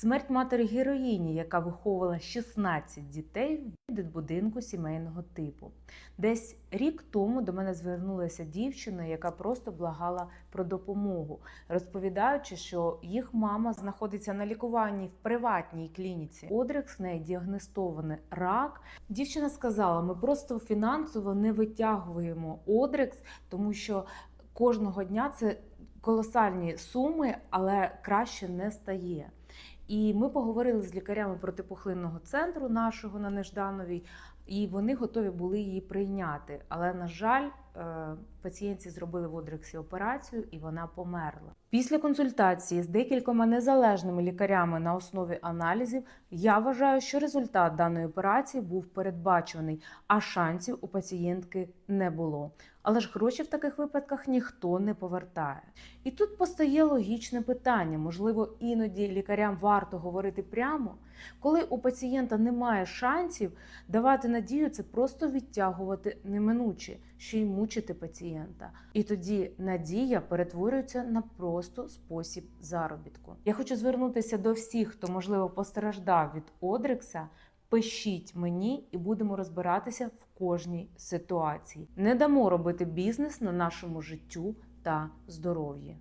Смерть матері героїні, яка виховувала 16 дітей в дитбудинку сімейного типу. Десь рік тому до мене звернулася дівчина, яка просто благала про допомогу, розповідаючи, що їх мама знаходиться на лікуванні в приватній клініці. Одрекс в неї діагностований рак. Дівчина сказала: ми просто фінансово не витягуємо Одрекс, тому що кожного дня це колосальні суми, але краще не стає. І ми поговорили з лікарями протипухлинного центру нашого на Неждановій, і вони готові були її прийняти. Але, на жаль, е, пацієнтці зробили в Одрексі операцію, і вона померла. Після консультації з декількома незалежними лікарями на основі аналізів я вважаю, що результат даної операції був передбачений, а шансів у пацієнтки не було. Але ж гроші в таких випадках ніхто не повертає. І тут постає логічне питання: можливо, іноді лікарям варто говорити прямо, коли у пацієнта немає шансів, давати надію це просто відтягувати неминуче, що й мучити пацієнта. І тоді надія перетворюється на просто спосіб заробітку. Я хочу звернутися до всіх, хто можливо постраждав від Одрекса. Пишіть мені і будемо розбиратися в кожній ситуації. Не дамо робити бізнес на нашому життю та здоров'ї.